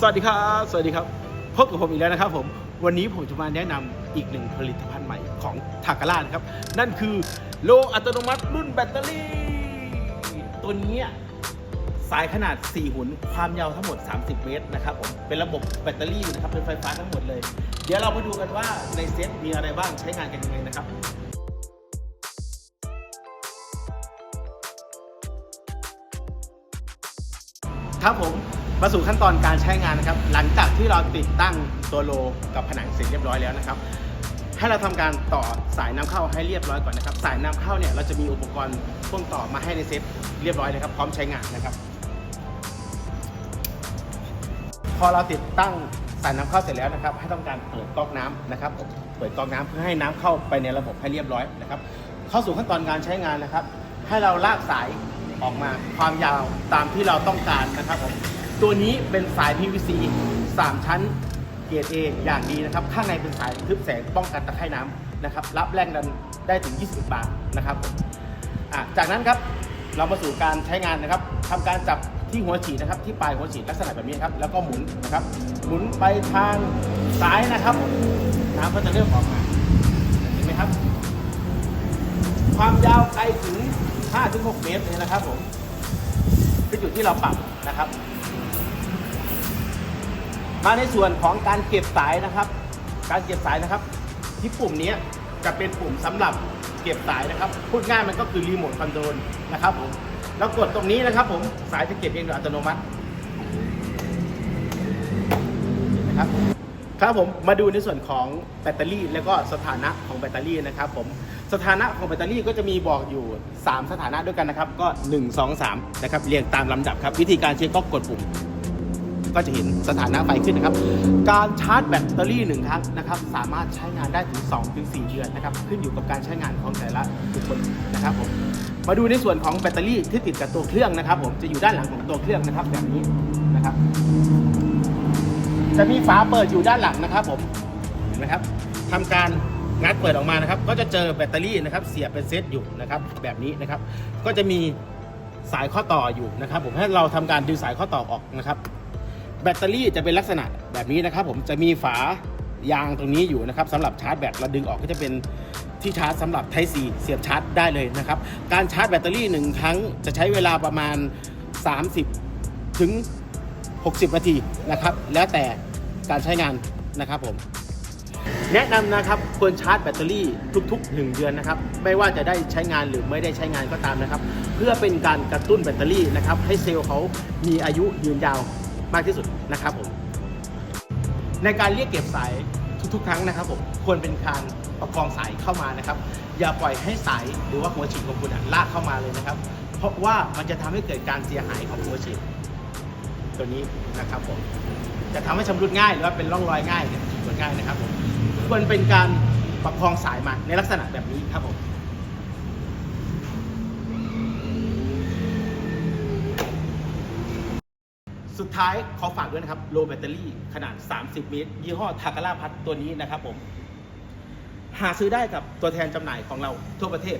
สวัสดีครับ สวัสดีครับ พบกับผมอีกแล้วนะครับ ผม วันนี้ผมจะมาแนะนำอีกหนึ่งผลิตภัณฑ์ใหม่ของทากา a นะครับ นั่นคือโลอัตโนมัติรุ่นแบตเตอรี่ ตัวนี้สายขนาด 4 หุ่น ความยาวทั้งหมด 30 เมตรนะครับผม เป็นระบบแบตเตอรี่นะครับ เป็นไฟฟ้าทั้งหมดเลย เดี๋ยวเรามาดูกันว่าในเซตมีอะไรบ้าง ใช้งานกันยังไงนะครับครับผม มาสู่ขั้นตอนการใช้งานนะครับ หลังจากที่เราติดตั้งตัวโลกับผนังเสร็จเรียบร้อยแล้วนะครับ ให้เราทำการต่อสายน้ำเข้าให้เรียบร้อยก่อนนะครับ สายน้ำเข้าเนี่ยเราจะมีอุปกรณ์พ่วงต่อมาให้ในเซตเรียบร้อยนะครับ พร้อมใช้งานนะครับ พอเราติดตั้งสายน้ำเข้าเสร็จแล้วนะครับ ให้ต้องการเปิดก๊อกน้ำนะครับ เปิดก๊อกน้ำเพื่อให้น้ำเข้าไปในระบบให้เรียบร้อยนะครับ เข้าสู่ขั้นตอนการใช้งานนะครับ ให้เราลากสายออกมาความยาวตามที่เราต้องการนะครับผม ตัวนี้เป็นสาย PVC 3 ชั้นเกรด A อย่างดีนะครับ ข้างในเป็นสายทึบแสงป้องกันตะไคร่น้ำนะครับ รับแรงดันได้ถึง 20 บาทนะครับจากนั้นครับเรามาสู่การใช้งานนะครับทำการจับที่หัวฉีดนะครับ ที่ปลายหัวฉีดลักษณะแบบนี้ครับ แล้วก็หมุนนะครับ หมุนไปทางซ้ายนะครับ น้ำก็จะเริ่มออกมาเห็นไหมครับ ความยาวไกลถึง 5-6 เมตรเลยนะครับผมเป็นจุดที่เราปรับนะครับ มาในส่วนของการเก็บสายนะครับ การเก็บสายนะครับ ที่ปุ่มนี้จะเป็นปุ่มสำหรับเก็บสายนะครับ พูดง่ายมันก็คือรีโมทคอนโทรลนะครับผมแล้วกดตรงนี้นะครับ ผมสายจะเก็บเองโดยอัตโนมัตินะครับครับผมมาดูในส่วนของแบตเตอรี่ แล้วก็สถานะของแบตเตอรี่นะครับผมสถานะของแบตเตอรี่ก็จะมีบอกอยู่ 3 สถานะด้วยกันนะครับ ก็ 1 2 3 นะครับเรียงตามลำดับครับ วิธีการเช็คก็กดปุ่ม ก็จะเห็นสถานะไฟขึ้นนะครับ การชาร์จแบตเตอรี่หนึ่งครั้งนะครับ สามารถใช้งานได้ถึง2ถึง4เดือนนะครับ ขึ้นอยู่กับการใช้งานของแต่ละบุคคลนะครับผมมาดูในส่วนของแบตเตอรี่ที่ติดกับตัวเครื่องนะครับผมจะอยู่ด้านหลังของตัวเครื่องนะครับแบบนี้นะครับ จะมีฝาเปิดอยู่ด้านหลังนะครับผมเห็นไหมครับทำการงัดเปิดออกมานะครับ ก็จะเจอแบตเตอรี่นะครับ เสียบเป็นเซตอยู่นะครับ แบบนี้นะครับ ก็จะมีสายข้อต่ออยู่นะครับ ผมให้เราทำการดึงสายข้อต่อออกนะครับ แบตเตอรี่จะเป็นลักษณะแบบนี้นะครับ ผมจะมีฝายางตรงนี้อยู่นะครับสำหรับชาร์จแบตเราดึงออกก็จะเป็นที่ชาร์จสำหรับ Type C เสียบชาร์จได้เลยนะครับ การชาร์จแบตเตอรี่หนึ่งครั้งจะใช้เวลาประมาณ 30 ถึง 60 นาทีนะครับ แล้วแต่การใช้งานนะครับผม แนะนำนะครับควรชาร์จแบตเตอรี่ทุก ๆ 1 เดือนนะครับ ไม่ว่าจะได้ใช้งานหรือไม่ได้ใช้งานก็ตามนะครับ เพื่อเป็นการกระตุ้นแบตเตอรี่นะครับ ให้เซลล์เขามีอายุยืนยาว มากที่สุดนะครับผม ในการเรียกเก็บสายทุกๆ ครั้งนะครับผมควรเป็นการประคองสายเข้ามานะครับ อย่าปล่อยให้สายหรือว่าหัวฉีดของคุณลากเข้ามาเลยนะครับ เพราะว่ามันจะทำให้เกิดการเสียหายของหัวฉีดตัวนี้นะครับผมจะทำให้ชำรุดง่ายหรือว่าเป็นร่องรอยง่ายเนี่ยฉีดง่ายนะครับผมควรเป็นการประคองสายมาในลักษณะแบบนี้ครับผม สุดท้ายขอฝากด้วยนะครับโลแบตเตอรี่ขนาด 30 เมตร ยี่ห้อทาการาพัทตัวนี้นะครับผม หาซื้อได้กับตัวแทนจำหน่ายของเราทั่วประเทศ